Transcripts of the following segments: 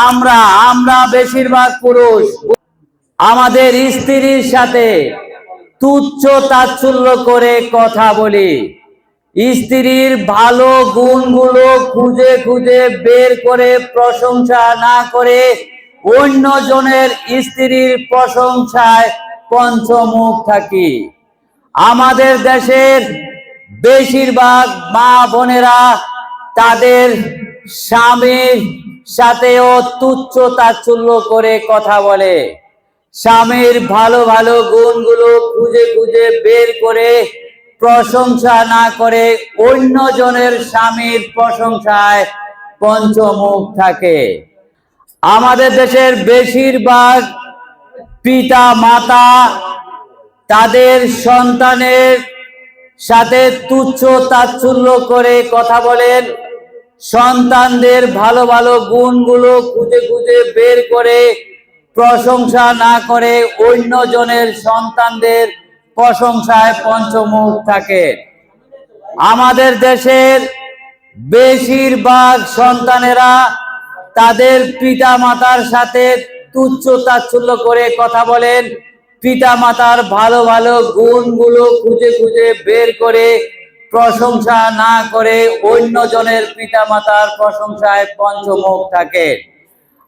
আমরা আমরা বেশিরভাগ পুরুষ। আমাদের স্ত্রীর সাথে তুচ্ছ তাচ্ছল্য করে কথা বলি। স্ত্রীর ভালো গুণগুলো খুঁজে খুঁজে বের করে প্রশংসা না করে অন্যজনের স্ত্রীর প্রশংসায় পঞ্চমুখ থাকি। আমাদের দেশের বেশিরভাগ মা বোনেরা তাদের স্বামীর সাথেও তুচ্ছ তাচ্ছল্য করে কথা বলে। স্বামীর ভালো ভালো গুণগুলো খুঁজে খুঁজে বের করে প্রশংসা না করে অন্যজনের স্বামীর প্রশংসায় পঞ্চমুখ থাকে। আমাদের দেশের বেশিরভাগ পিতা মাতা তাদের সন্তানের সাথে তুচ্ছ তাচ্ছল্য করে কথা বলেন। সন্তানদের ভালো ভালো গুণগুলো খুঁজে খুঁজে বের করে, প্রশংসা না করে অন্যজনের সন্তানদের প্রশংসায় পঞ্চমুখ থাকে। আমাদের দেশের বেশিরভাগ সন্তানেরা তাদের পিতা মাতার সাথে তুচ্ছ তাচ্ছল্য করে কথা বলেন পিতা মাতার ভালো ভালো গুণগুলো খুঁজে খুঁজে বের করে প্রশংসা না করে অন্য জনের পিতা মাতার প্রশংসায় পঞ্চমুখ থাকে।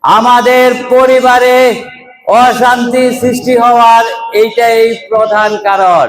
আমাদের পরিবারে অশান্তি সৃষ্টি হওয়ার এইটাই প্রধান কারণ।